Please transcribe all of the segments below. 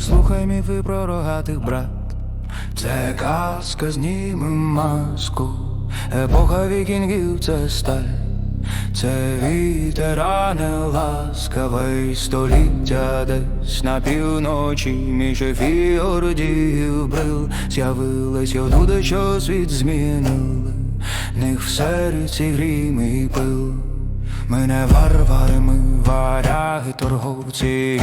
слухай міфи про рогатих брат. Це казка зніми маску, епоха вікінгів це сталь. Це вітер, а не століття десь на півночі між фіордів брил з'явились люди, що світ змінили, них в серці грім і пил. Ми не варвари, ми варяги, торговці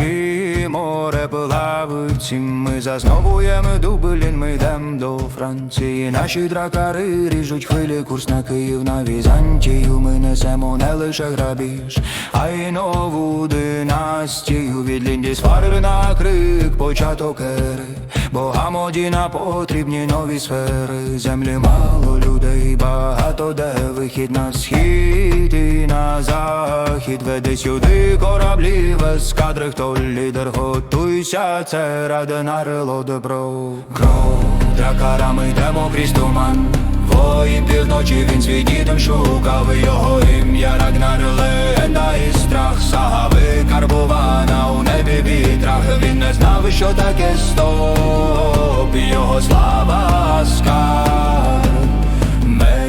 і мореплавці Ми засновуємо Дублін, ми йдем до Франції. Наші дракари ріжуть хвилі, курс на Київ, на Візантію. Ми несемо не лише грабіж, а й нову династію. Від Ліндісфари на крик, початок ери Богам одіна потрібні нові сфери. Землі мало людей, багато де вихід на схід і на захід. Веди сюди кораблі в ескадри, хто лідер, готуйся, це Раденар добро. Кров, дракарами йдемо крізь туман. Воїн півночі він свій дідом шукав його ім'я Рагнар легенда і страх. Сага викарбована що таке стоп? Його слава скарб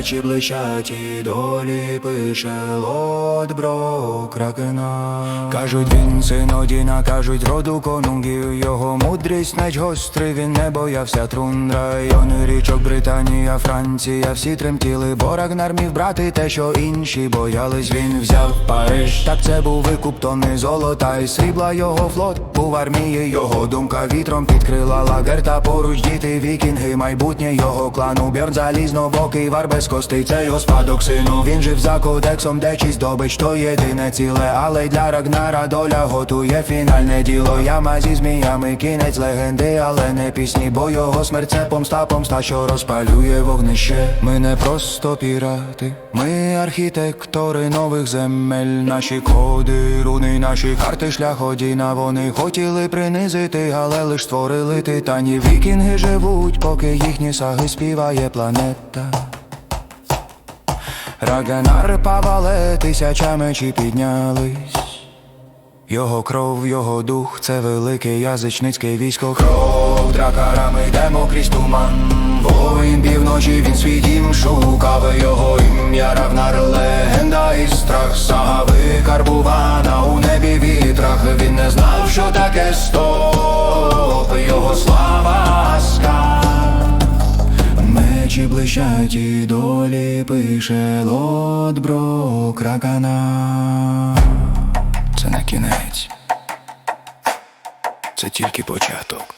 Мечі блищать долі пише лотбро кракена Кажуть він син Одіна, кажуть роду конунгів. Його мудрість меч гострий, він не боявся трун. Райони річок Британія, Франція, всі тремтіли. Бо Рагнар міг брати те, що інші боялись. Він взяв Париж, так це був викуп тони золота. І срібла його флот Був армії, його думка вітром підкрила лагер. Та поруч діти вікінги, майбутнє його клану. Бьорн залізнобокий, вар без костей, це його спадок сину. Він жив за кодексом, де чисть добич, то єдине ціле. Але й для Рагнара доля готує фінальне діло. Яма зі зміями, кінець легенди, але не пісні Бо його смерть це помста, помста, що розпалює вогнище. Ми не просто пірати, ми архітектори нових земель. Наші коди, руни, наші карти шляходіна Вони хотіли принизити, але лиш створили титанів. Вікінги живуть, поки їхні саги співає планета Рагнар павале тисяча мечі піднялись? Його кров, його дух, це велике язичницьке військо. Кров дракарами йдемо крізь туман. Воїн півночі він свій дім шукав. Його ім'я Равнар легенда і страх. Сага викарбувана у небі вітрах. Він не знав, що таке стоп Мечі блищать і долі пише лотбро кракана. Це не кінець. Це тільки початок.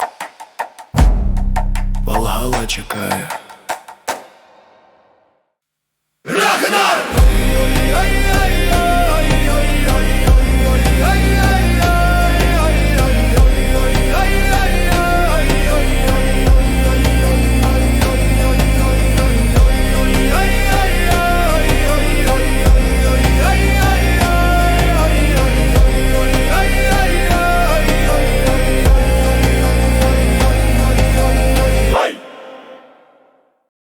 Валгала чекає